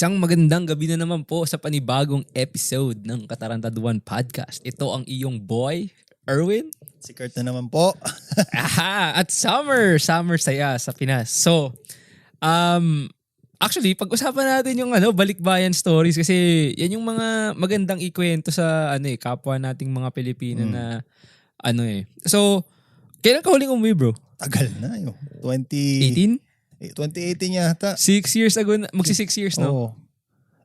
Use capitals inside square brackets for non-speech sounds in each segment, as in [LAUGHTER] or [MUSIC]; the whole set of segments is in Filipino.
Isang magandang gabi na naman po sa panibagong episode ng Katarantaduan Podcast. Ito ang iyong boy, Erwin. Si Kurt na naman po. [LAUGHS] Aha! At Summer! Summer saya sa Pinas. So, um, actually, pag-usapan natin yung ano, balikbayan stories kasi yan yung mga magandang ikwento sa ano eh, kapwa nating mga Pilipino Mm. na ano eh. So, kailan ka huling umuwi bro? Tagal na yun. 20, 18? Eh, 2018 yata. Six years ago, na, magsi six years no? Oo.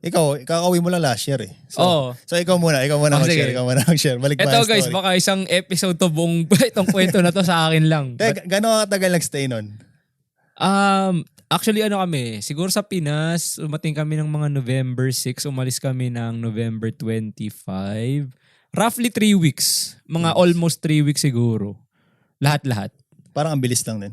Ikaw, kakauwi mo lang last year eh. So, Oo. so ikaw muna, ikaw muna Oh, mag-share, ikaw muna mag-share. Balik ba Ito guys, story? baka isang episode to buong [LAUGHS] itong kwento na to sa akin lang. Kaya, But, gano'n katagal nag-stay nun? um, actually ano kami, siguro sa Pinas, umating kami ng mga November 6, umalis kami ng November 25. Roughly 3 weeks. Mga Yes. almost 3 weeks siguro. Lahat-lahat. Parang ang bilis lang din.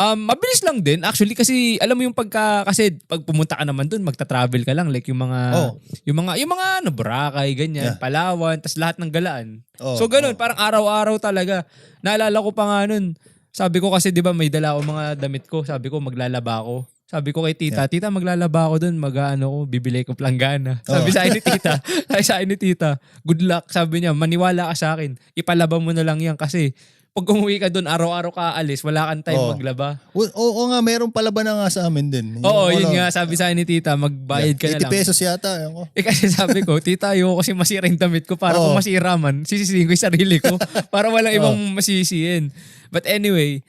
Um, mabilis lang din. Actually, kasi alam mo yung pagka, kasi pag pumunta ka naman dun, magta-travel ka lang. Like yung mga, Oo. yung mga, yung mga ano, Boracay, ganyan, Yeah. Palawan, tas lahat ng galaan. Oo, so ganun, oo. parang araw-araw talaga. Naalala ko pa nga nun, sabi ko kasi di ba may dala ako mga damit ko, sabi ko maglalaba ako. Sabi ko kay tita, tita maglalaba ako dun, mag-ano ko, bibili ko planggana. Sabi Oo. sa ni tita, [LAUGHS] sabi sa ni tita, good luck, sabi niya, maniwala ka sa akin, ipalaba mo na lang yan kasi pag umuwi ka dun, araw-araw ka aalis, wala kang time Oo. maglaba. Oo, oo nga, meron pala ba na nga sa amin din. Oo, yun nga, sabi sa ni tita, magbayad ka na 80 lang. pesos yata. Yun ko. [LAUGHS] Eh kasi sabi ko, tita, ayoko kasi masira yung damit ko. Para Oo. kung masira man, sisisihin ko yung sarili ko. [LAUGHS] para walang ibang masisihin. But anyway,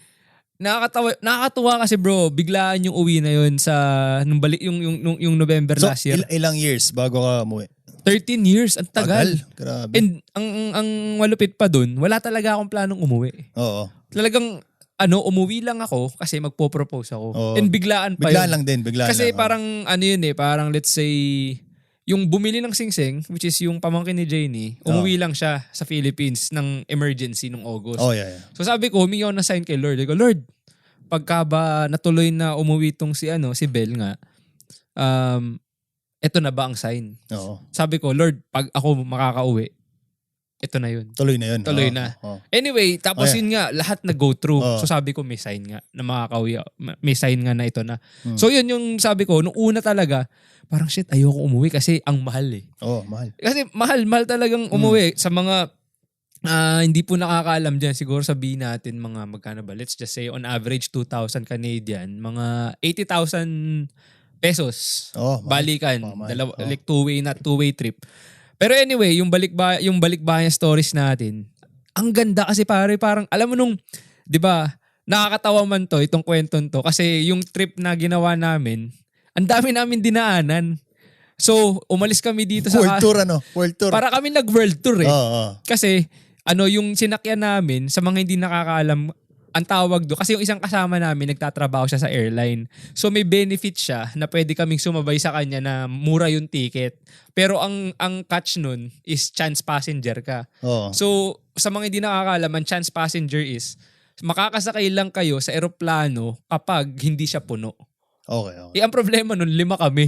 nakakatawa, nakakatuwa kasi bro, biglaan yung uwi na yun sa, nung balik, yung, yung, yung, yung November So, last year. il- ilang years bago ka umuwi? 13 years, ang tagal. Grabe. And ang, ang, ang malupit pa dun, wala talaga akong planong umuwi. Oo. Talagang, ano, umuwi lang ako kasi magpo-propose ako. Oo. And biglaan pa Bigla yun. lang din, bigla Kasi lang. parang ano yun eh, parang let's say, yung bumili ng singsing, which is yung pamangkin ni Janie, umuwi lang siya sa Philippines ng emergency nung August. Oh, yeah, yeah. So sabi ko, humingi ako ng sign kay Lord. I go, Lord, pagka ba natuloy na umuwi tong si ano, si Bell nga, um, eto na ba ang sign? Oo. Sabi ko, Lord, pag ako makakauwi, ito na yun. Tuloy na yun. Tuloy Oo, na. oo. Anyway, tapos Oh, yeah. yun nga, lahat nag-go through. Oh. So sabi ko, may sign nga na makakauwi. May sign nga na ito na. Hmm. So yun yung sabi ko, nung una talaga, parang shit, ayoko umuwi kasi ang mahal eh. Oo, mahal. Kasi mahal, mahal talagang Hmm. umuwi sa mga ah, hindi po nakakaalam dyan. Siguro sabihin natin mga magkano ba? Let's just say on average 2,000 Canadian, mga 80,000 pesos. Mahal. Balikan. Oh, mahal. Dalawa, Oh. Like two-way na two-way trip. Pero anyway, yung balik ba yung balikbayan stories natin. Ang ganda kasi pare, parang alam mo nung 'di ba? Nakakatawa man to itong kwentong to kasi yung trip na ginawa namin, ang dami namin dinaanan. So, umalis kami dito sa World tour ano? World tour. Para kami nag-world tour eh. Oo, oo. Kasi ano yung sinakyan namin sa mga hindi nakakaalam ang tawag do kasi yung isang kasama namin nagtatrabaho siya sa airline. So may benefit siya na pwede kaming sumabay sa kanya na mura yung ticket. Pero ang ang catch nun is chance passenger ka. Oo. So sa mga hindi nakakaalam, ang chance passenger is makakasakay lang kayo sa eroplano kapag hindi siya puno. Okay, okay. Eh ang problema nun, lima kami.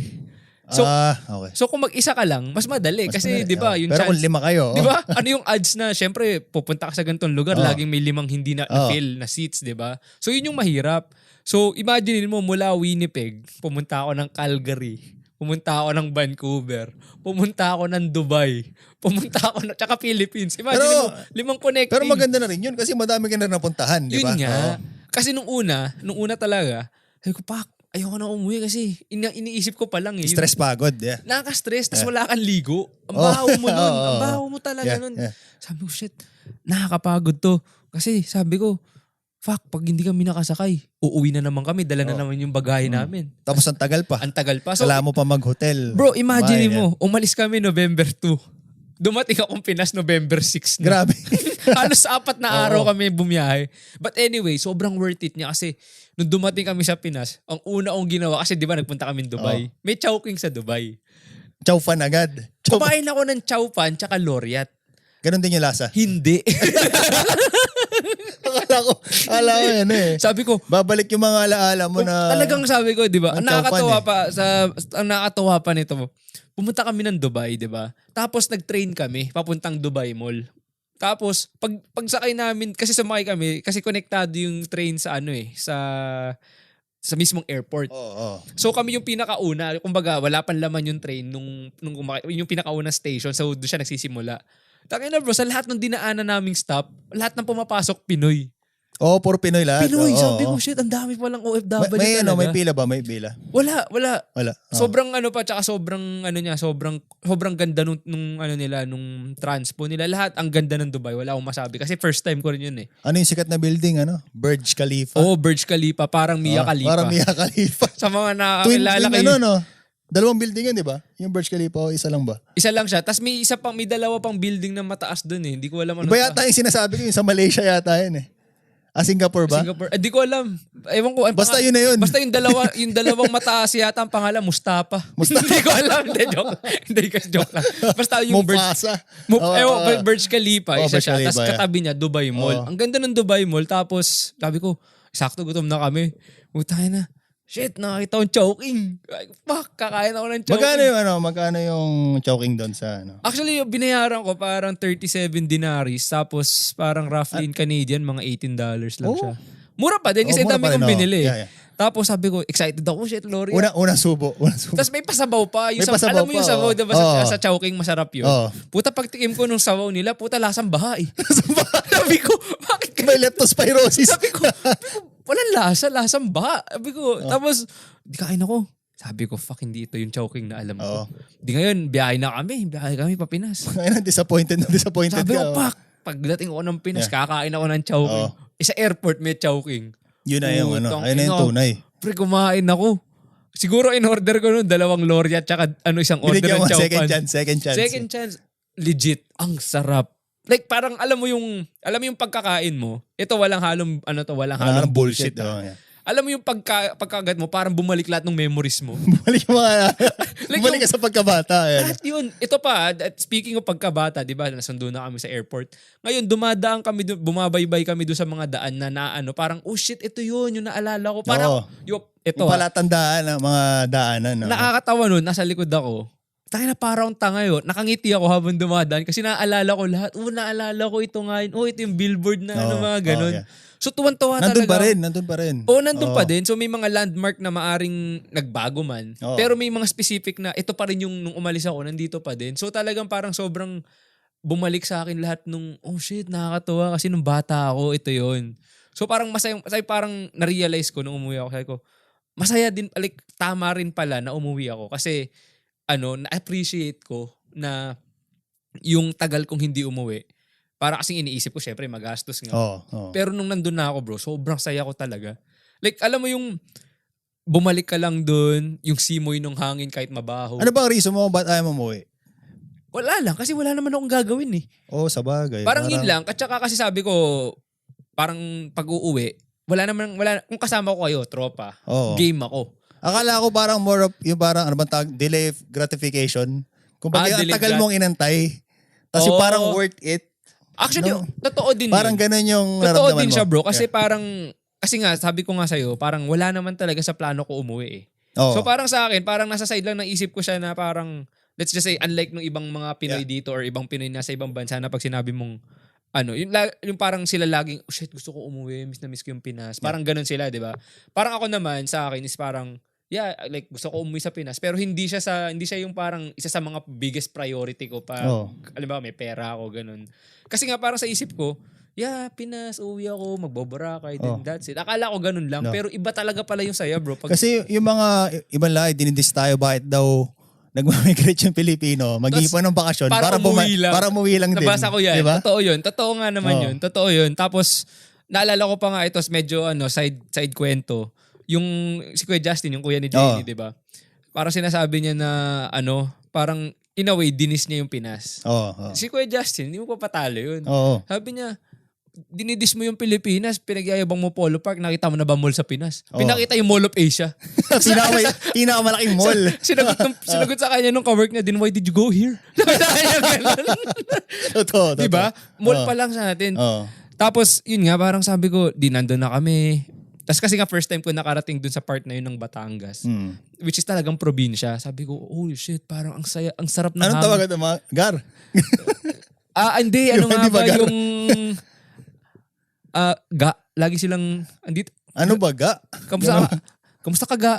So ah, okay. so kung mag-isa ka lang, mas madali Mas kasi madali, 'di ba, oo. yung Pero chance kung lima kayo, Di ba? Ano yung odds na, syempre, pupunta ka sa ganitong lugar, Oo. laging may limang hindi na, Oo. fill na seats, di ba? So, yun yung mahirap. So, imagine mo, mula Winnipeg, pumunta ako ng Calgary, pumunta ako ng Vancouver, pumunta ako ng Dubai, pumunta ako ng, tsaka Philippines. Imagine mo, Pero- limang connecting. pero maganda na rin yun kasi madami ka na napuntahan, di ba? Yun nga. Oo. Kasi nung una, nung una talaga, sabi ko, pak, ayoko na umuwi kasi ina- iniisip ko pa lang eh. Stress pagod, yeah. Nakaka-stress, tapos wala kang ligo. Ang Oh. baho mo nun. [LAUGHS] Ang oo. baho mo talaga Yeah, nun. yeah. Sabi ko, shit, nakakapagod to. Kasi sabi ko, fuck, pag hindi kami nakasakay, uuwi na naman kami, dala na Oo. naman yung bagahe Mm. namin. Tapos ang tagal pa. Ang tagal pa. So, Wala mo pa mag-hotel. bro, imagine Kumain, mo, umalis kami November 2. Dumating akong Pinas November 6 yeah. na. Grabe. [LAUGHS] [LAUGHS] Halos apat na Oo. araw kami bumiyahe. But anyway, sobrang worth it niya kasi nung dumating kami sa Pinas, ang una kong ginawa, kasi di ba nagpunta kami Dubai, may Chowking sa Dubai. Chow fan agad. Chow Kumain ako ng chow pan tsaka loriat. Ganon din yung lasa. Hindi. [LAUGHS] akala ko, akala ko yan eh. sabi ko, Babalik yung mga alaala mo na... talagang sabi ko, di ba? Ang nakakatawa eh. pa sa ang nakakatawa pa nito. Pumunta kami ng Dubai, di ba? Tapos nag-train kami papuntang Dubai Mall. Tapos pag pagsakay namin kasi sumakay kami kasi konektado yung train sa ano eh sa sa mismong airport. Oo, oo. So kami yung pinakauna, kumbaga wala pang laman yung train nung, nung kumaka- yung pinakauna station. So doon siya nagsisimula. Tangina bro, sa lahat ng dinaanan naming stop, lahat ng pumapasok Pinoy. Oo, puro Pinoy lahat. Pinoy, Oo, sabi oo. ko, shit, ang dami palang OFW May, may, ano, may pila ba? May pila? Wala, wala. Wala. Oo. Sobrang ano pa, tsaka sobrang ano niya, sobrang sobrang ganda nung, nung ano nila, nung transpo nila. Lahat ang ganda ng Dubai, wala akong masabi. Kasi first time ko rin yun eh. Ano yung sikat na building, ano? Burj Khalifa. Oo, Burj Khalifa, parang Mia Khalifa. Parang Mia Khalifa. [LAUGHS] Sa mga twin, nakakilala twin kayo. ano, no? Dalawang building yun, di ba? Yung Burj Khalifa o isa lang ba? Isa lang siya. Tapos may isa pang, may dalawa pang building na mataas dun eh. Hindi ko alam ano. Iba yata yung sinasabi ko, yung sa Malaysia yata yun eh. Ah, Singapore ba? Singapore. Eh, di ko alam. Ewan ko. ang Basta yun na yun. Basta yung dalawa, yung dalawang mataas yata ang pangalan, Mustafa. [LAUGHS] Mustafa. Hindi ko alam. Hindi, joke. Hindi, kasi joke lang. Basta yung Burj, Mufasa. Mu- Oo, ewan, oo. Burj Khalifa, Oo, isa Burj siya. Khalifa, Tapos yeah. katabi niya, Dubai Mall. Oo. Ang ganda ng Dubai Mall. Tapos, sabi ko, sakto gutom na kami. Utay na. Shit, nakakita akong choking. Ay, fuck, kakain ako ng choking. Magkano yung ano, magkano yung choking doon sa ano? Actually, yung binayaran ko parang 37 dinaries. Tapos parang roughly in Canadian, mga $18 dollars lang Oh. siya. Mura pa din kasi Oh, dami kong oh. binili. Yeah, yeah. Tapos sabi ko, excited ako, shit, Lori. Una, unang subo. Unang subo. Tapos may pasabaw pa. Yung May sa, pasabaw alam mo yung sabaw, oh. diba sa, Oo. sa Chowking masarap yun. Oo. Puta, pagtikim ko nung sabaw nila, puta, lasang baha eh. [LAUGHS] sabi ko, bakit? May leptospirosis. Sabi ko, walang lasa, lasang baha. Sabi ko, Oh. tapos, di kain ako. Sabi ko, fuck, hindi ito yung Chowking na alam ko. Di ngayon, biyahe na kami. Biyahe kami pa Pinas. [LAUGHS] Ayun, disappointed na disappointed Sabi ka. ko, oh. pak, pagdating ko ng Pinas, Yeah. kakain ako ng Chowking. Oo. Eh, sa airport may Chowking. Yun na yung ano. Ayun na yung tunay. Pre, kumain ako. Siguro in order ko nun, dalawang Loria tsaka ano isang order Binigyan ng Chowpan. second chance, second chance. Second chance. Legit. Ang sarap. Like parang alam mo yung alam mo yung pagkakain mo. Ito walang halong ano to, walang Wala halong nang bullshit. bullshit. ah. Oh, yeah. Alam mo yung pagka, pagkagat mo, parang bumalik lahat ng memories mo. [LAUGHS] Bumalik yung mga, [LAUGHS] Like bumalik yung- ka sa pagkabata. Ayan. Lahat yun. Ito pa, at speaking of pagkabata, di ba, nasundo na kami sa airport. Ngayon, dumadaan kami, dun- bumabaybay kami doon sa mga daan na naano, parang, oh shit, ito yun, yung naalala ko. Parang, Oo. yung, ito, Yung ah, palatandaan ng mga daanan. No? nakakatawa nun, nasa likod ako. Tayo na parang tanga yun. Nakangiti ako habang dumadaan kasi naalala ko lahat. Oh, naalala ko ito nga yun. Oh, ito yung billboard na ano, Oo, mga ganun. oo, yeah. So, tuwan-tuwa Nandun talaga. pa rin, nandun pa rin. Oo, nandun Oo. pa din. So may mga landmark na maaring nagbago man. Oo. Pero may mga specific na ito pa rin yung nung umalis ako, nandito pa din. So talagang parang sobrang bumalik sa akin lahat nung, oh shit, nakakatuwa kasi nung bata ako, ito yon So parang masaya, masaya parang na-realize ko nung umuwi ako. Sabi ko, masaya din, like, tama rin pala na umuwi ako. Kasi, ano, na-appreciate ko na yung tagal kong hindi umuwi. Para kasing iniisip ko, syempre, magastos nga. Oo, oo. Pero nung nandun na ako bro, sobrang saya ko talaga. Like alam mo yung bumalik ka lang dun, yung simoy ng hangin kahit mabaho. Ano ba ang reason mo kung ba't ayaw mo umuwi? Wala lang kasi wala naman akong gagawin eh. Oo, sa bagay. Parang yun lang. At saka kasi sabi ko, parang pag uuwi, wala naman, wala, kung kasama ko kayo, tropa, Oo. game ako. Akala ko parang more of, yung parang, ano bang tawag, delay gratification. Kung Ah, bakit ang delayed tagal grat- mong inantay. Tapos yung Oo. parang worth it. Actually, No. totoo din Parang yun. ganun yung Totoo naramdaman din mo. siya bro. Kasi Yeah. parang, kasi nga, sabi ko nga sa'yo, parang wala naman talaga sa plano ko umuwi eh. Oo. So parang sa akin, parang nasa side lang ng isip ko siya na parang, let's just say, unlike nung ibang mga Pinoy Yeah. dito or ibang Pinoy na sa ibang bansa na pag sinabi mong, ano, yung, la- yung parang sila laging, oh shit, gusto ko umuwi, miss na miss ko yung Pinas. Parang ganun sila, di ba? Parang ako naman, sa akin is parang, yeah, like gusto ko umuwi sa Pinas. Pero hindi siya sa, hindi siya yung parang isa sa mga biggest priority ko pa. Oo. Alam ba, may pera ako, ganun. Kasi nga parang sa isip ko, yeah, Pinas, uwi ako, magboborakay, then Oh. that's it. Akala ko ganun lang. No. Pero iba talaga pala yung saya, bro. Pag Kasi yung mga ibang lahi, dinidis tayo bakit daw [LAUGHS] nagmamigrate yung Pilipino, mag-iipon ng bakasyon para para, buma- lang. para umuwi lang din. Nabasa ko yan. Di ba? Totoo yun. Totoo nga naman Oo. yun. Totoo yun. Tapos, naalala ko pa nga ito, medyo ano, side, side kwento. Yung si Kuya Justin, yung kuya ni Jenny, Oo. di ba? Parang sinasabi niya na, ano, parang in a way, dinis niya yung Pinas. Oo. oo. Si Kuya Justin, hindi mo papatalo yun. Oo. Sabi niya, dinidis mo yung Pilipinas, pinagyayabang mo Polo Park, nakita mo na ba mall sa Pinas? Oo. Pinakita yung Mall of Asia. [LAUGHS] Pinaka- [LAUGHS] pinakamalaking mall. sinagot, nung, [LAUGHS] sinagot sa kanya nung kawork niya, then why did you go here? Ganun. totoo, totoo. Di ba? Mall pa lang sa atin. Oo. Tapos, yun nga, parang sabi ko, di nandun na kami. Tapos kasi nga first time ko nakarating dun sa part na yun ng Batangas. Hmm. Which is talagang probinsya. Sabi ko, holy shit, parang ang saya, ang sarap ng Anong hangin. tawag ito mga? Gar. [LAUGHS] Ah, hindi, [LAUGHS] ano Yung nga hindi ba yung... Ah, ga, lagi silang, andito, Ano ba ga? kamusta, Kamusta ka ga?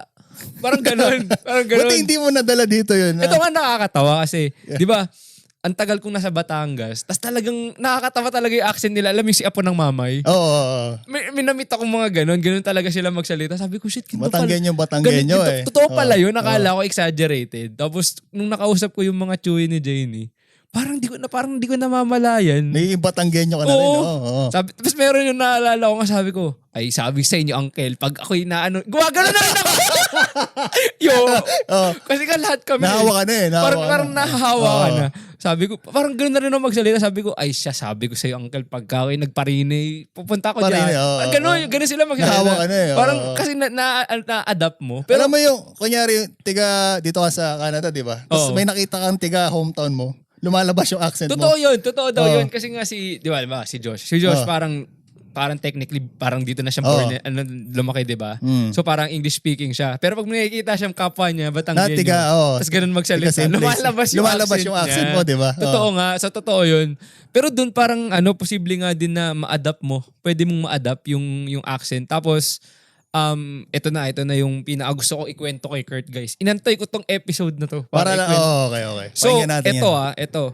Parang [LAUGHS] ganun. Parang ganun. Buti hindi mo nadala dito yun. Ito nga nakakatawa kasi, di ba, ang tagal kong nasa Batangas, tas talagang nakakatawa talaga yung accent nila. Alam mo yung si Apo ng Mamay? Oo. oo, oo. May, may namit akong mga ganun. Ganun talaga sila magsalita. Sabi ko, shit, ganito pala. Batanggenyo, Batanggenyo Ganito- eh. Totoo pala yun. Nakala ko exaggerated. Tapos, nung nakausap ko yung mga chewy ni Janie, parang di ko na parang di ko namamalayan. Nagiging Batanggenyo ka na rin. Oo. Oo. oo. Sabi, tapos meron yung naalala ko nga sabi ko, ay sabi sa inyo uncle, pag ako'y naano, gumagano na rin ako. Yo, Oo. kasi ka lahat kami. Nahawa ka na eh. Nahawa parang, ka parang na. nahahawa ka na. Sabi ko, parang ganoon na rin ako magsalita. Sabi ko, ay siya, sabi ko sa'yo, uncle, pagka ako'y nagparine, pupunta ako Parine, dyan. Parang oo. ganun, ganun sila magsalita. Nahawa ka na eh, oo, Parang kasi na, na, na-adapt mo. Pero Alam mo yung, kunyari, tiga dito ka sa Canada, di ba? Tapos Oo. may nakita kang tiga hometown mo, lumalabas yung accent totoo mo. yun, totoo daw Oo. yun. Kasi nga si, di ba, di ba, si Josh. Si Josh Oo. parang, parang technically, parang dito na siya Oo. born, ano, lumaki, di ba? Mm. So parang English speaking siya. Pero pag nakikita siyang kapwa niya, Batanggenyo, Na tiga, oo. tapos ganun magsalita, lumalabas yung Lumalabas accent yung accent niya. mo, di ba? Totoo Oo. nga, sa totoo yun. Pero dun parang ano, posible nga din na ma-adapt mo. Pwede mong ma-adapt yung, yung accent. Tapos, um, ito na, ito na yung pinakagusto ko ikwento kay Kurt, guys. Inantay ko tong episode na to. Para lang, ikwento. oh, okay, okay. So, ito yan. ah, ito.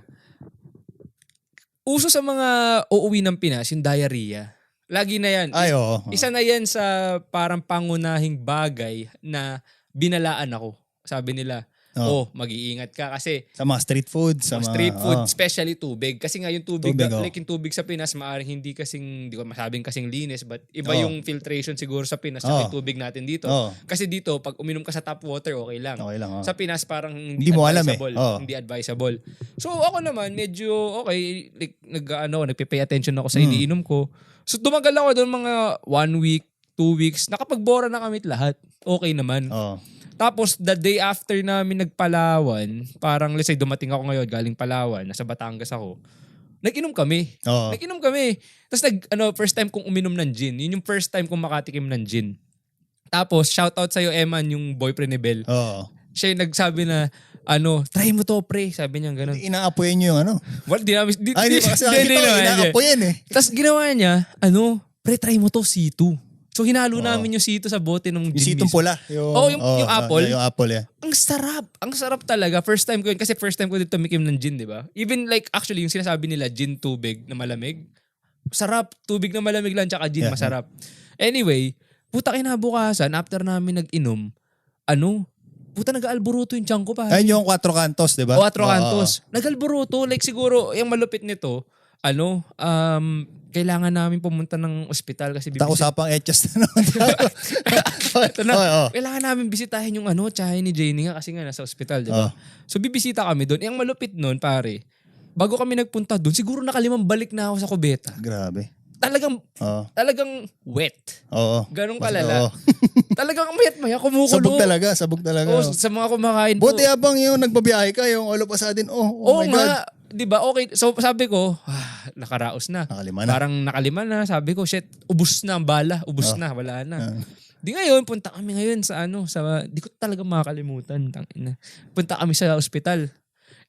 Uso sa mga uuwi ng Pinas, yung diarrhea. Lagi na yan. Ay, oo. Isa na yan sa parang pangunahing bagay na binalaan ako. Sabi nila, oh, Oo. mag-iingat ka kasi Sa mga street food. Sa mga street food, oo. especially tubig. Kasi nga yung tubig, Tubig, na- oh. like yung tubig sa Pinas, maaaring hindi kasing, hindi ko masabing kasing linis, but iba Oh. yung filtration siguro sa Pinas sa Oh. tubig natin dito. Oo. Kasi dito, pag uminom ka sa tap water, okay lang. Okay lang. oo. Sa Pinas parang hindi, Hindi mo alam eh. advisable. Oo. Hindi advisable. So ako naman medyo okay like nag ano nagpe-pay attention ako sa Hmm. iniinom ko. So tumagal ako doon mga one week, two weeks. Nakapagbora na kami lahat. Okay naman. Oo. Tapos the day after namin nagpalawan, parang let's say dumating ako ngayon galing Palawan, nasa Batangas ako. Nag-inom kami. Oo. Nag-inom kami. Tapos nag, ano, first time kong uminom ng gin. Yun yung first time kong makatikim ng gin. Tapos, shoutout sa'yo, Eman, yung boyfriend ni Bel Oo. siya yung nagsabi na, ano, try mo to, pre. Sabi niya ganun. Inaapoyin nyo yung ano. Well, di namin, di, Ay, di ba? [LAUGHS] Kasi nakita ko, inaapoyin eh. Tapos ginawa niya, ano, pre, try mo to, C2. So, hinalo Oo. namin yung C2 sa bote ng Yung gin sitong mismo. pula. Yung, Oo, yung- yung oo, apple. Yung apple, yeah. Ang sarap. Ang sarap talaga. First time ko yun. Kasi first time ko din tumikim ng gin, di ba? Even like, actually, yung sinasabi nila, gin tubig na malamig. Sarap. Tubig na malamig lang, tsaka gin, Yeah. masarap. Anyway, puta kinabukasan, after namin nag-inom, ano, puta nag-alburuto yung tiyan ko pa. Ayun yung Quattro Cantos, di ba? Quattro Oo, Cantos. Nag-alburuto. Like siguro, yung malupit nito, ano, um, kailangan namin pumunta ng ospital kasi oo. bibisita. Tausapang etchas na naman. [LAUGHS] Ito na. Oo, oo. Kailangan namin bisitahin yung ano, tsahe ni Janie nga kasi nga nasa ospital, di ba? Oo. So bibisita kami doon. Yung malupit noon, pare, bago kami nagpunta doon, siguro nakalimang balik na ako sa kubeta. Grabe. Talagang, Oo. talagang wet. Oo. Mas- kalala. oo. [LAUGHS] talagang mayat maya, kumukulo. Sabog talaga, sabog talaga. Oo, sa mga kumakain po. Buti habang yung nagbabiyahe ka, yung all of a sudden, oh, Oo oh, my God. nga, 'di ba? Okay. So sabi ko, ah, nakaraos na. Nakalima na. Parang nakalima na. Sabi ko, shit, ubus na ang bala. Ubus Oh. na, wala na. Di ngayon, punta kami ngayon sa ano, sa, di ko talaga makakalimutan. Tangina. Punta kami sa ospital.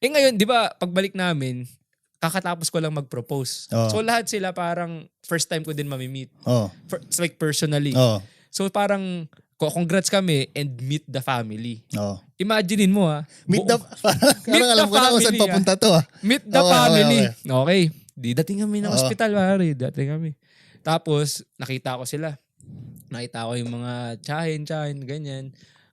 Eh ngayon, di ba, pagbalik namin, kakatapos ko lang mag-propose. Oo. So lahat sila parang first time ko din mamimit. Oo. For, it's like personally. Oo. So parang, congrats kami and meet the family. Oo. Imaginein mo ha. Meet the, [LAUGHS] parang Meet alam the ko na kung saan family, papunta to ah. Meet the Okay, okay, family. okay. Okay. Di dating kami ng Oo. ospital, pare. Dating kami. Tapos, nakita ko sila. Nakita ko yung mga tsahin, tsahin, ganyan.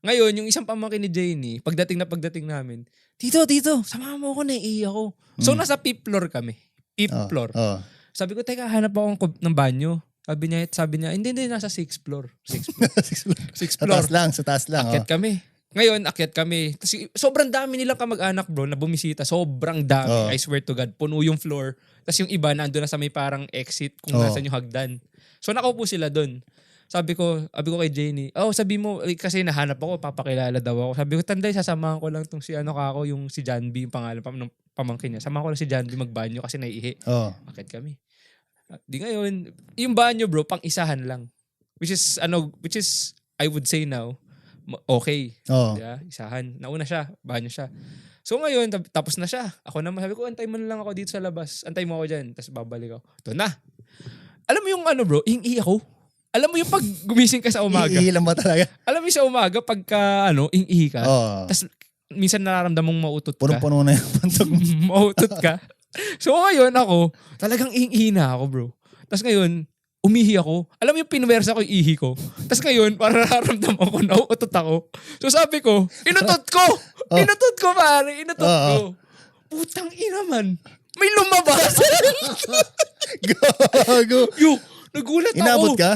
Ngayon, yung isang pamangkin ni Janie, pagdating na pagdating namin, Tito, tito, sama mo ako, naiiyak ako. So, Mm. nasa fifth floor kami. Fifth Oo. floor. Oo. Sabi ko, teka, hanap ako ng, kub- ng banyo. Sabi niya, sabi niya, hindi, hindi, nasa sixth floor. Sixth [LAUGHS] floor. Sixth Sa floor. taas lang, sa taas lang. Akyat kami. Ngayon, akyat kami. Tapos, sobrang dami nilang kamag-anak bro na bumisita. Sobrang dami. Oo. I swear to God. Puno yung floor. Tapos yung iba, nandun na sa may parang exit kung Oo. nasan yung hagdan. So nakaupo sila doon. Sabi ko, sabi ko kay Janie, oh, sabi mo, eh, kasi nahanap ako, papakilala daw ako. Sabi ko, tanday, sasamahan ko lang tong si ano ka ako, yung si John B, yung pangalan pam, ng pamangkin niya. Samahan ko lang si John B magbanyo kasi naiihi. Oo. Akit kami. Ah, Di ngayon, yung banyo bro, pang isahan lang. Which is, ano, which is, I would say now, ma- okay. Oo. Diba? Isahan. Nauna siya, banyo siya. So ngayon, tap- tapos na siya. Ako naman, sabi ko, antay mo na lang ako dito sa labas. Antay mo ako dyan. Tapos babalik ako. Ito na. Alam mo yung ano bro, hingi ako. Alam mo yung pag gumising ka sa umaga. Iilan ba talaga? Alam mo sa umaga pagka ano, ing-ihi ka. Oo. Tapos minsan nararamdaman mong mautot ka. Punong-puno na yung [LAUGHS] pantog mo. mautot ka. So ngayon ako, talagang ing-ihi na ako bro. Tapos ngayon, umihi ako. Alam mo yung pinwersa ko yung ihi ko. Tapos ngayon, para nararamdaman ko, nauutot ako. So sabi ko, inutot ko! [LAUGHS] Oh. Inutot ko pare, inutot Oo. ko. Putang ina man. May lumabas. [LAUGHS] Gago. Yo, nagulat Inabot ako. ka?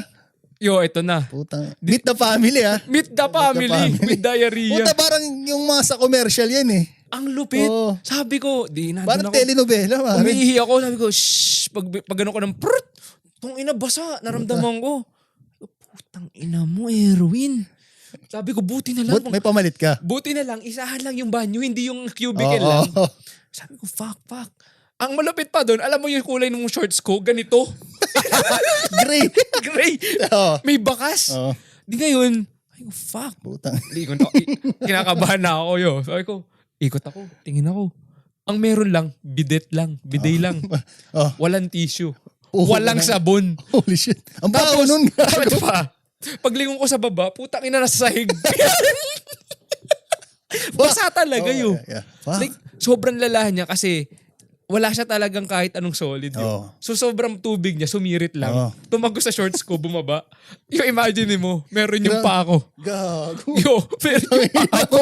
Yo, ito na. Putang. Meet the family ah. Meet the family. family. [LAUGHS] With diarrhea. Puta parang yung mga sa commercial yan eh. Ang lupit. Oo. Sabi ko, di na Parang ako. telenovela. pare. Umiihi ako, sabi ko, shh, pag, pag ano ko ng prut, tong ina basa, naramdaman ko. Putang ina mo, Erwin. Sabi ko, buti na lang. But may pamalit ka. buti na lang, isahan lang yung banyo, hindi yung cubicle Oo. lang. Sabi ko, fuck, fuck. Ang malupit pa doon, alam mo yung kulay ng shorts ko, ganito. [LAUGHS] Gray. Gray. Oo. May bakas. Oo. Di ngayon, ay fuck. Putang. Hindi ko na, i- kinakabahan na ako yo. Sabi ko, ikot ako, tingin ako. Ang meron lang, bidet lang, bidet lang. [LAUGHS] Oh. Walang tissue. Oh, Walang wala. sabon. Holy shit. Ang baho nun. [LAUGHS] Ano pa? Paglingon ko sa baba, putang ina nasa sahig. Basa talaga Oh, yun. yeah, yeah. Fuck. Like, sobrang lalahan niya kasi wala siya talagang kahit anong solid yun. Oo. So sobrang tubig niya, sumirit lang. Oo. Tumagos sa shorts ko, bumaba. Yung imagine mo, meron yung Gra- pa ako. Gago. Yo, meron yung pa ako.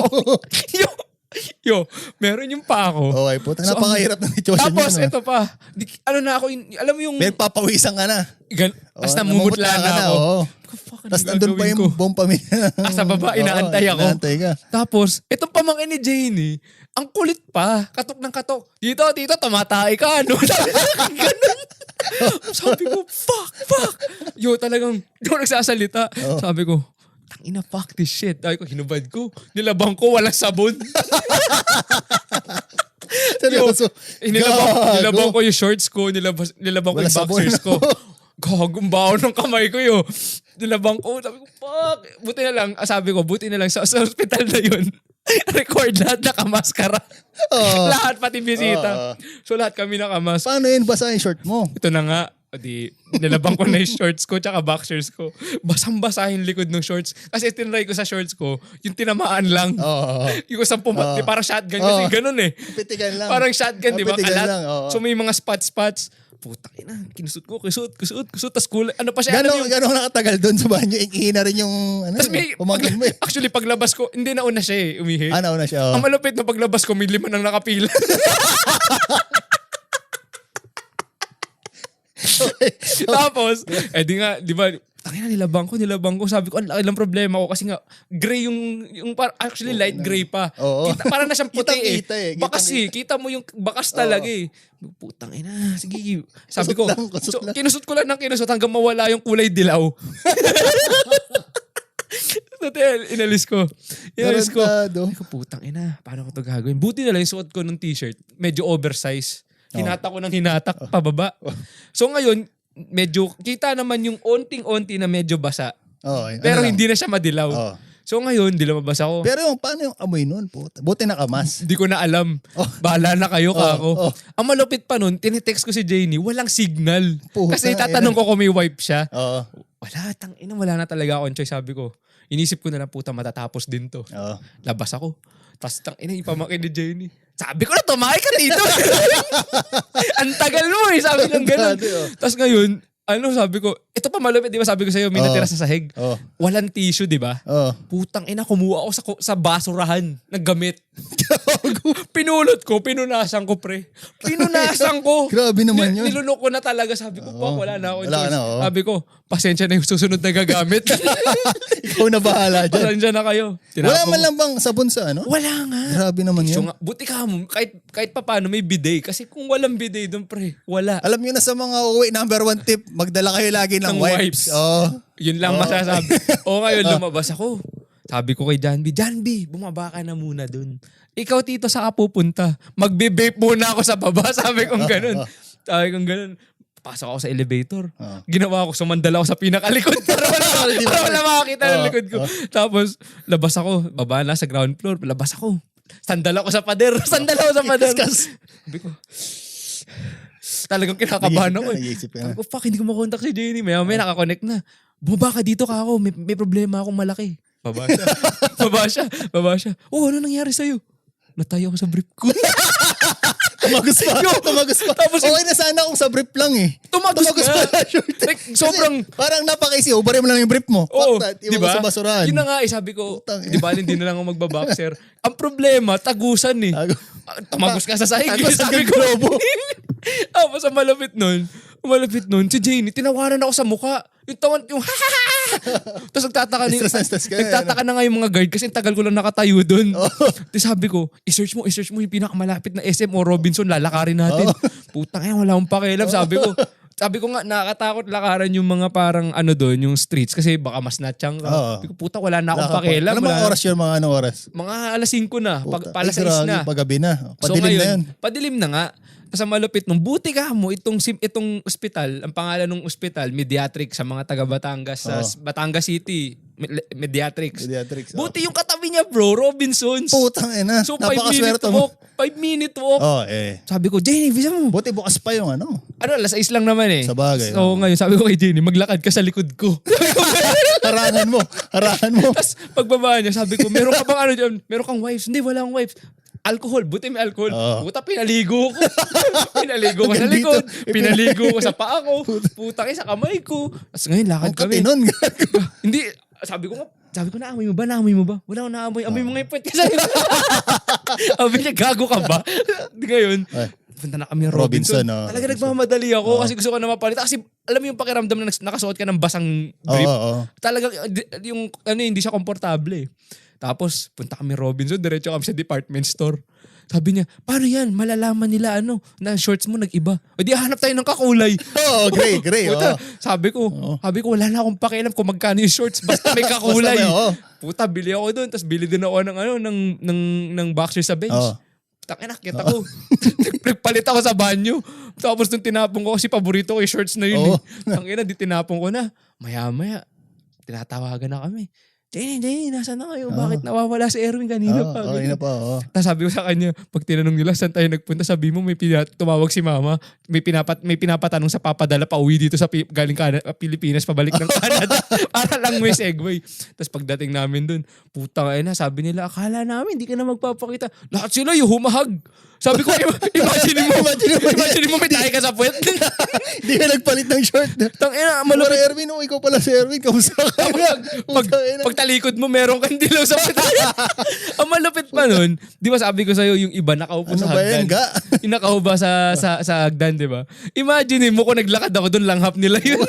[LAUGHS] Yo, [LAUGHS] yo, meron yung pa ako. Okay, puta. So, Napakahirap ng sitwasyon Tapos, yun. ah. ito pa. Di, ano na ako, in- alam mo yung... May papawisan ka na. Gan, Oo, as namumutla na na, ako. ano Tapos nandun pa yung buong pamilya. [LAUGHS] Ah, sa baba, inaantay Oo, ako. Inaantay ka. Tapos, itong pamangkin ni Janie, ang kulit pa. Katok ng katok. Dito, dito, tumatay ka. [LAUGHS] Ano? Ganun. Sabi ko, fuck, fuck. Yo, talagang, di nagsasalita. Sabi ko, tangina, fuck this shit. Sabi ko, hinubad ko. Nilabang ko, walang sabon. [LAUGHS] Seryoso. Nilabang, nilabang ko yung shorts ko, nilabas, nilabang ko yung boxers ko. [LAUGHS] Gagong baho ng kamay ko yun. Nilabang ko, sabi ko, fuck. Buti na lang, ah, sabi ko, buti na lang sa, sa hospital na yun. [LAUGHS] Record lahat nakamaskara. Oo. lahat pati bisita. Oo. So lahat kami nakamas. Paano yun basa yung short mo? Ito na nga, o di, nilabang ko na yung shorts ko tsaka boxers ko. Basang-basa yung likod ng shorts. Kasi tinry ko sa shorts ko, yung tinamaan lang. Oo. [LAUGHS] Yung isang pumat, di, parang shotgun kasi Oo. ganun eh. Pitigan lang. Parang shotgun, di ba? Kalat. lang, oo. So may mga spots-spots. Putang ina, kinusot ko, kusot, kusot, kusot. Tapos kulay, ano pa siya, Gano'ng ano gano nakatagal doon sa banyo? Ihina rin yung ano, Tapos may, pumangkin mo eh. [LAUGHS] actually paglabas ko, hindi na una siya eh, umihi. Ah, nauna siya. Ang Oh. malupit na paglabas ko, may lima nang nakapila. [LAUGHS] [LAUGHS] Tapos, eh di nga, di ba, tangina nilabang ko, nilabang ko. Sabi ko, ang laki lang problema ko kasi nga, gray yung, yung par- actually light gray pa. Oo. Kita, parang na siyang [LAUGHS] puti eh. Kitang-kita eh, Bakas eh. Kita mo yung bakas talaga eh. Putang ina, sige. Sabi ko, lang, so, lang. kinusot ko lang ng kinusot hanggang mawala yung kulay dilaw. [LAUGHS] Total, inalis ko. Inalis ko. Sabi ko, putang ina, paano ko to gagawin? Buti na lang yung suot ko ng t-shirt, medyo oversize. Hinata ko ng hinatak pababa. So ngayon, medyo, kita naman yung onting-onti na medyo basa. Oo, ano Pero lang. hindi na siya madilaw. Oo. So ngayon, di lumabas ako. Pero yung, paano yung amoy nun? Puta. Buti nakamas. Hindi ko na alam. Bahala na kayo ka ako. oh. Ang malupit pa nun, tinitext ko si Janie, walang signal. Puta, Kasi tatanong ko kung may wipe siya. Oo. Wala, tang ina, wala na talaga akong choice. Sabi ko, inisip ko na lang, puta, matatapos din to. Oo. Labas ako. Tapos tang ina, yung pamakin ni Jenny. Sabi ko na, tumakay ka dito. [LAUGHS] Ang tagal mo eh. Sabi ng ganun. Oh. Tapos ngayon, ano sabi ko, ito pa malupit, di ba sabi ko sa'yo, may Oo. natira sa sahig. Oo. Walang tissue, di ba? Oo. Putang ina, kumuha ako sa, sa basurahan ng gamit. [LAUGHS] Pinulot ko, pinunasan ko, pre. Pinunasan ko. [LAUGHS] Grabe naman yun. Nilunok ko na talaga. Sabi ko, "Pak, wala na ako Wala choice." na, oo. Sabi ko, pasensya na yung susunod na gagamit. [LAUGHS] Ikaw na bahala dyan. pasensya na kayo. Wala Tinapon man ko. lang bang sabon sa ano? Wala nga. Grabe naman So, yun. nga, buti ka mo, kahit, kahit pa paano may bidet. Kasi kung walang bidet doon, pre, wala. Alam nyo na sa mga uwi, number one tip, magdala kayo lagi ng, Ng wipes. wipes. Oo. Yun lang masasabi. o ngayon, lumabas ako. Sabi ko kay Janby, Janby, bumaba ka na muna dun. Ikaw, Tito, saan ka pupunta? Magbe-vape muna ako sa baba. [LAUGHS] Sabi kong ganun. Sabi kong ganun. Pasok ako sa elevator. Ah. Ginawa ko, sumandal ako sa pinakalikod [LAUGHS] para wala, [LAUGHS] para wala makakita ng Ah, likod ko. Tapos, labas ako. Baba na sa ground floor. Labas ako. Sandal ako sa pader. Sandal ako sa pader. Sabi ko, Talagang kinakabahan ako. Nag-iisip ka na. ko, fuck, hindi ko makontak si Jenny. Maya may nakakonect na. Bumaba ka dito ka ako. May, may problema akong malaki. Baba siya. [LAUGHS] Baba siya. Baba siya. Oh, ano nangyari sa'yo? Natay ako sa brief ko. [LAUGHS] Tumagos pa. Tumagos pa. Tapos okay na sana kung sa brief lang eh. Tumagos pa nga. [LAUGHS] na short. Like, sobrang- Kasi parang napaka-easy. Ubarin mo lang yung brief mo. Oo, di Iwan mo ba? sa basurahan. Yun na nga, eh, sabi ko, di ba, hindi na lang ako magbaboxer. Ang problema, tagusan eh. Ah, Tumagos ka sa sahig. Sa sabi ko. globo? Tapos ang malapit nun, malapit nun, si Janie, tinawanan ako sa mukha. Yung tawan, yung ha [LAUGHS] Tapos nagtataka, ni, Stress na stress ka na, nagtataka na nga yung mga guard kasi tagal ko lang nakatayo dun. [LAUGHS] Tapos sabi ko, i-search mo, i-search mo yung pinakamalapit na SM o Robinson, lalakarin natin. [LAUGHS] Putang ina, wala akong pakialam. Sabi ko, sabi ko nga, nakakatakot lakaran yung mga parang ano doon, yung streets kasi baka mas natsyang ka. Oo. Sabi ko, puta, wala na akong pakialam. Ano mga oras yun? Mga ano oras? Mga alas 5 na, pag, Puta. palas Ay, 6 grabe, na. Paggabi na. So Padilim na ngayon, yan. Padilim na nga. Ang malupit nung buti ka mo itong itong ospital, ang pangalan ng ospital, Mediatrics sa mga taga Batangas sa Oo. Batangas City, Me- Mediatrics. Pediatrics. oh. Buti yung katabi niya, bro, Robinsons. Putang ina. So 5 minute Napakaswerte mo. walk, 5 minute walk. Oh, eh. Sabi ko, Jenny, visa mo. Buti bukas pa yung ano. Ano, alas 6 lang naman eh. Sa bagay, So oo. ngayon, sabi ko kay Jenny, maglakad ka sa likod ko. [LAUGHS] Harangan mo. Harangan mo. Tapos pagbaba niya, sabi ko, meron ka bang ano dyan? Meron kang wives? Hindi, wala akong wives. Alcohol, buti may alcohol. Oo. Puta, pinaligo ko. [LAUGHS] pinaligo ko sa Hanggang likod. dito. Pinaligo ko sa paa ko. Puta kayo sa kamay ko. Tapos ngayon, lakad Ang kami. katinon. [LAUGHS] Hindi, sabi ko nga, sabi ko, naamoy mo ba? Naamoy mo ba? Wala akong naamoy. Amoy mo nga yung puwet kasi. [LAUGHS] Sabi niya, gago ka ba? Ngayon, Ay. punta na kami Robinson. Robinson, oh. Talaga nagmamadali ako kasi gusto ko na mapalita. Kasi alam mo yung pakiramdam na nas- nakasuot ka ng basang Oo, brief. oo. Talagang di- yung ano hindi siya komportable eh. Tapos punta kami Robinson, diretso kami sa department store. Sabi niya, paano yan? Malalaman nila ano, na shorts mo nag-iba. O di hanap tayo ng kakulay. [LAUGHS] Oo, gray, gray. Puta, oo. sabi ko, sabi ko wala na akong pakialam kung magkano yung shorts basta may [LAUGHS] kakulay. Basta may, oo. Puta, bili ako doon, tapos bili din ako ng ano ng ng ng boxer sa bench. Oo. Takina, kita ko. [LAUGHS] Nagpalit ako sa banyo. Tapos nung tinapon ko kasi paborito ko yung shorts na yun. Oo. Eh. Tangina, di tinapon ko na. Maya-maya, tinatawagan na kami. Jenny, Jenny, nasa na kayo? Bakit nawawala si Erwin kanina Oo, pa? okay na pa. oo. Tapos sabi ko sa kanya, pag tinanong nila saan tayo nagpunta, sabi mo may pina- tumawag si mama, may pinapat may pinapatanong sa papadala pa uwi dito sa Pi- galing Canada, Pilipinas pabalik ng [LAUGHS] Canada para lang may segue. Tapos pagdating namin dun, puta ka na, sabi nila, akala namin hindi ka na magpapakita. Lahat sila yung humahag. Sabi ko, "Ima- [LAUGHS] imagine mo, Imagine mo, imagine mo may tayo ka sa puwet. [LAUGHS] Hindi ka nagpalit ng short. Tangina, Malupit. malupit. Erwin, oh, ikaw pala si Erwin. Kamusta ka? pag, pag talikod mo, meron kang dilaw sa puwet. [LAUGHS] Ang malupit pa nun, di ba sabi ko sa'yo, yung iba nakaupo Ano sa ba yan, hagdan. ga? yung nakauba sa, sa, sa hagdan, di ba? Imagine mo kung naglakad ako doon, langhap nila yun.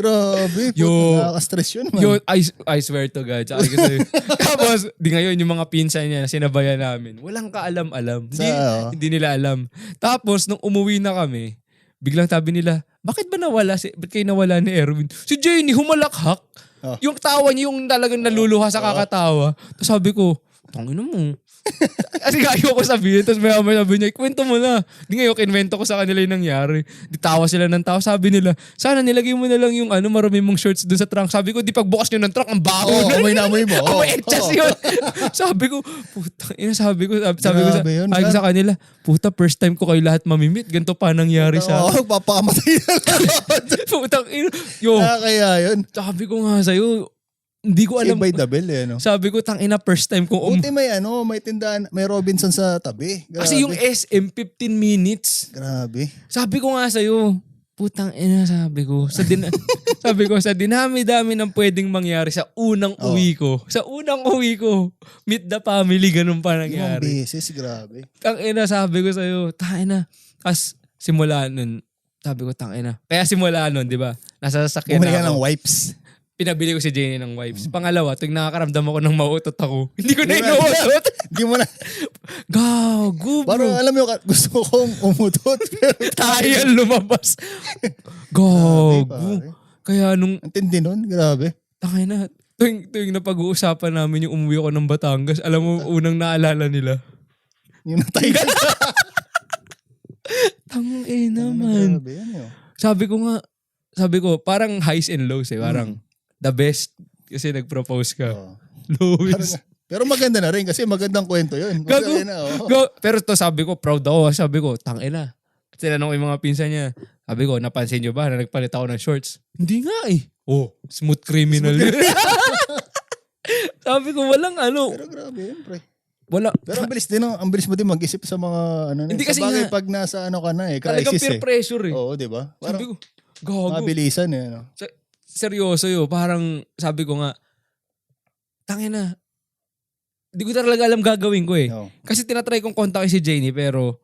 Grabe. Yo. Yo. Nakaka-stress yun, man. Yun, I, I swear to God. Tsaka kasi, [LAUGHS] tapos, di ngayon, yung mga pinsan niya na sinabayan namin, walang kaalam-alam. Hindi, Sa- hindi nila alam. Tapos, nung umuwi na kami, biglang sabi nila, bakit ba nawala si, ba't kayo nawala ni Erwin? Si Jenny, humalakhak. Oh. Yung tawa niya, yung talagang naluluha sa kakatawa. Tapos sabi ko, tangin mo. [LAUGHS] Kasi ayaw ko sabihin. Tapos may may sabi niya, kwento mo na. Di ngayon, kinwento ko sa kanila yung nangyari. Di tawa sila ng tawa. Sabi nila, sana nilagay mo na lang yung ano, marami mong shorts doon sa trunk. Sabi ko, di pagbukas nyo ng trunk, ang baho Oo, na. amoy na amoy mo. [LAUGHS] Oo. Amoy etchas Oo. yun. [LAUGHS] sabi ko, puta, ina sabi ko, sabi, sabi ko sa, Grabe yun, sabi ko sa kanila, puta, first time ko kayo lahat mamimit. Ganito pa nangyari sa Oo, papakamatay na lang. Putang ina. Yo, Kaya yun. sabi ko nga sa'yo, hindi ko alam. By the bell eh, no? Sabi ko, tang ina, first time kong um... Buti may ano, may tindahan, may Robinson sa tabi. Grabe. Kasi yung SM, 15 minutes. Grabe. Sabi ko nga sa'yo, putang ina, sabi ko. Sa din [LAUGHS] sabi ko, sa dinami-dami ng pwedeng mangyari sa unang Oh. uwi ko. Sa unang uwi ko, meet the family, ganun pa Yung nangyari. beses, grabe. Tang ina, sabi ko sa'yo, tang ina. As simula nun, sabi ko, tang ina. Kaya simula nun, di ba? Nasa sasakyan Bumili na ako. ng wipes. Pinabili ko si Jenny ng wipes. Pangalawa, tuwing nakakaramdam ako ng mautot ako, [LAUGHS] hindi ko na Di ba? inuutot. Hindi mo na, [LAUGHS] Gago, bro. parang alam mo, gusto ko kong umutot. [LAUGHS] Pero tayo lumabas. Grabe, Gago. pare. Kaya nung, ang tindi nun, grabe. tangay na, tuwing, tuwing napag-uusapan namin yung umuwi ako ng Batangas, alam mo, unang naalala nila. Yung natay ka. Tangay naman. Grabe yan yun. Sabi ko nga, sabi ko, parang highs and lows eh. Parang Hmm. The best kasi nag-propose ka. Oo. [LAUGHS] Lowest. Pero maganda na rin kasi magandang kwento yun. Gago. Na. Go. Pero to sabi ko, proud ako. Sabi ko, tangina. Tinanong ko yung mga pinsan niya. Sabi ko, napansin niyo ba na nagpalit ako ng shorts? Hindi nga eh. Oh, smooth criminal. [LAUGHS] sabi ko, walang ano. Pero grabe yun, pre. Wala. Pero ang bilis din, ang bilis mo din mag-isip sa mga ano. Hindi kasi bagay nga- pag nasa ano ka na eh, Talagang crisis peer eh. pressure eh. Oo, di ba? sabi ko, gago. mabilisan eh. Ano? Sa- seryoso yun. Parang sabi ko nga, tangina. Di ko talaga alam gagawin ko eh. Oo. Kasi tinatry kong kontakin si Janie pero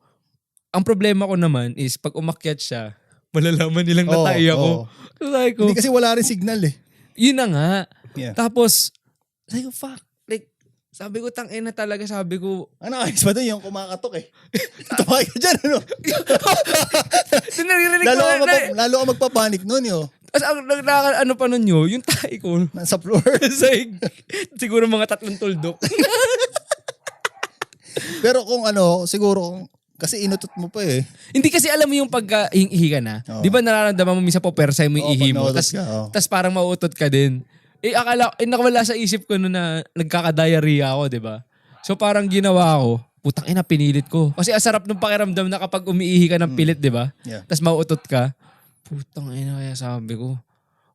ang problema ko naman is pag umakyat siya, malalaman nilang Oo, natay ako. oo. So, sabi ko, Hindi kasi wala rin signal eh. yun na nga. Yeah. Tapos, sabi ko, fuck. Like, sabi ko, tang ina talaga, sabi ko, Ano, ayos ba doon yung kumakatok eh. [LAUGHS] Tumay ka dyan, ano? [LAUGHS] Lalo ka, na, magpa- lalo ka magpapanik nun yun. As, ang, nag- naka- ano pa nun yun, yung tayo ko, Nasa floor. [LAUGHS] Siguro mga tatlong tuldok. [LAUGHS] Pero kung ano, siguro, kung- kasi inutot mo pa eh. Hindi kasi alam mo yung pagka ihi ka na. Oo. Di ba nararamdaman mo minsan po persa mo yung Oo, ihi mo. ka, oo. tas parang mauutot ka din. Eh akala, eh nakawala sa isip ko no na nagkaka-diarrhea ako, di ba? So parang ginawa ko, putang ina, pinilit ko. Kasi asarap ng pakiramdam na kapag umiihi ka ng pilit, di ba? Yeah. Tas mauutot ka. Putang ina, kaya sabi ko,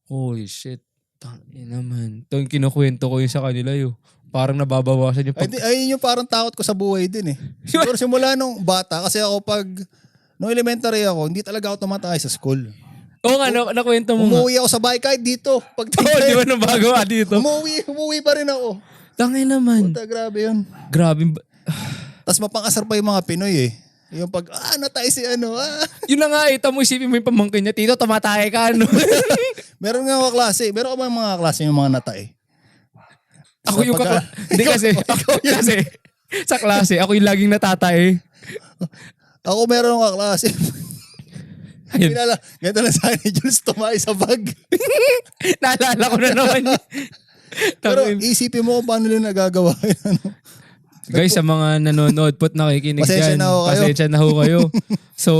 holy shit, tang ina man. Ito yung kinukwento ko yung sa kanila yun. Parang nababawasan yung Ay, pag... di, ayun yung parang takot ko sa buhay din eh. [LAUGHS] Siguro simula nung bata, kasi ako pag, nung elementary ako, hindi talaga ako tumatay sa school. Oo nga, na, nakwento mo nga. Umuwi ako sa bahay kahit dito. Pag [LAUGHS] Oo, di ba nung bago ka dito? umuwi, umuwi pa rin ako. Tangay naman. Puta, grabe yun. Grabe. [SIGHS] Tapos mapangasar pa yung mga Pinoy eh. Yung pag, ah, natay si ano, ah. [LAUGHS] Yun na nga, ito mo isipin mo yung pamangkin niya. Tito, tumatay ka, ano? [LAUGHS] [LAUGHS] Meron nga ako klase. Meron ka ba mga klase yung mga natay? ako yung pagka- kakla... Hindi kasi, ako kasi, sa klase, ako yung laging natatay. Ako meron akong klase. Ayun. Kilala, ganito lang sa akin ni Jules, tumayo sa bag. Naalala ko na naman yun. Pero isipin mo kung paano nila nagagawa yun. Ano? Guys, sa mga nanonood po't nakikinig Pasensya dyan, na ho kayo. pasensya na ho kayo. So,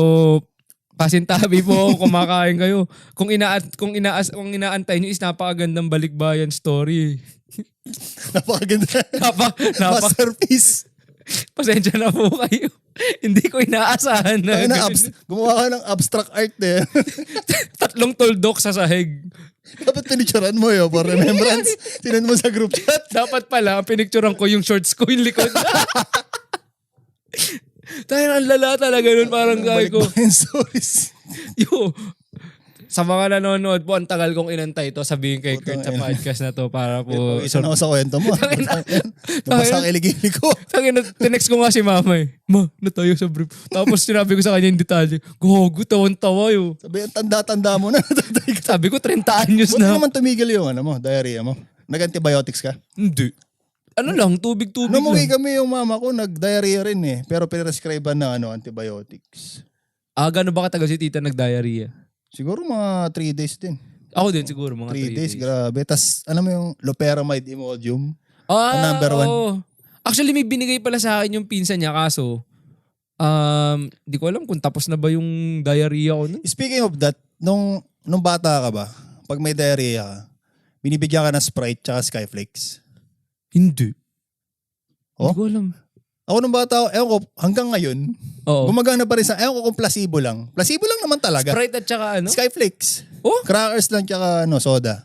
pasintabi po kung kumakain kayo. Kung ina kung inaas kung inaantay niyo is napakagandang balikbayan story. [LAUGHS] Napakaganda. Napa, napa, Masterpiece. [LAUGHS] pasensya na po kayo. [LAUGHS] Hindi ko inaasahan na. Ay, na abs- gumawa ka ng abstract art eh. [LAUGHS] Tatlong tuldok sa sahig. Dapat pinicturean mo yun for remembrance. Tinan mo sa group chat. Dapat pala, pinicturean ko yung shorts ko, yung likod. Tayo ang lala talaga nun. Parang sabi ko, Balikbayan stories. yo, sa mga nanonood po, ang tagal kong inantay to. Sabihin kay Kurt sa podcast na to para po... Isa na ako sa kwento mo. Nabasa ang iligili ko. Tangin [LAUGHS] tinext ko nga si mama eh. Ma, na tayo sa brief. Tapos sinabi ko sa kanya yung detalye. Gogo, tawan-tawa yo. Sabi, ang tanda-tanda mo na. [LAUGHS] Sabi ko, 30 anyos Buti na. naman tumigil yung ano mo, diarrhea mo. Nag-antibiotics ka? Hindi. Ano lang, tubig-tubig lang. kami yung mama ko, nag-diarrhea rin eh. Pero pinrescribe na ano, antibiotics. Ah, gano'n ba katagal si tita nag-diarrhea? Siguro mga 3 days din. Ako din siguro, mga 3 3 days, grabe. Tapos, alam mo yung loperamide Imodium? Ah, Ang number one. oo. Actually, may binigay pala sa akin yung pinsan niya kaso um, di ko alam kung tapos na ba yung diarrhea ko nun. Speaking of that, nung, nung bata ka ba, pag may diarrhea ka, binibigyan ka ng Sprite tsaka Skyflakes. Hindi. Oh? Hindi ko alam. Ako nung bata ako, ewan ko, hanggang ngayon, Oo. gumagana pa rin sa, ewan ko kung placebo lang. Placebo lang naman talaga. Sprite at saka ano? Skyflakes. Oh? Crackers lang tsaka ano, soda.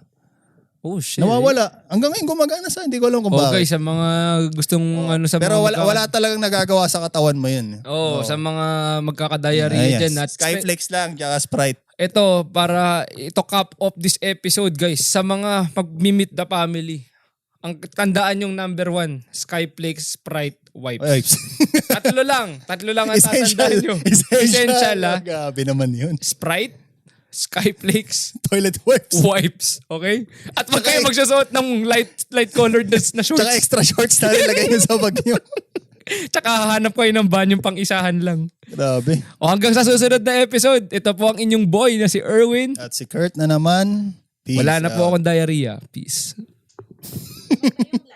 Oh, shit. Nawawala. Hanggang ngayon gumagana sa, hindi ko alam kung Okay, bakit. sa mga gustong ano sa Pero mga wala, wala talagang nagagawa sa katawan mo yun. Oo, sa mga magkakadiarrhea Ayan. dyan. At Skyflakes lang, tsaka Sprite. ito, para ito cap of this episode, guys. Sa mga mag-meet the family. Ang tandaan yung number one, Skyflakes, Sprite, Wipes. Ay, [LAUGHS] Tatlo lang. Tatlo lang ang tatandaan nyo. Essential. Essential, ah. Grabe naman yun. Sprite, Skyflakes, Toilet wipes. wipes. Okay? At wag kayo magsusuot ng light light colored na, na shorts. Tsaka extra shorts na nilagay nyo sa bag nyo. [LAUGHS] Tsaka hahanap kayo ng banyong pang isahan lang. Grabe. O hanggang sa susunod na episode, ito po ang inyong boy na si Erwin. At si Kurt na naman. Peace Wala na po out. akong diarrhea. Peace. [LAUGHS]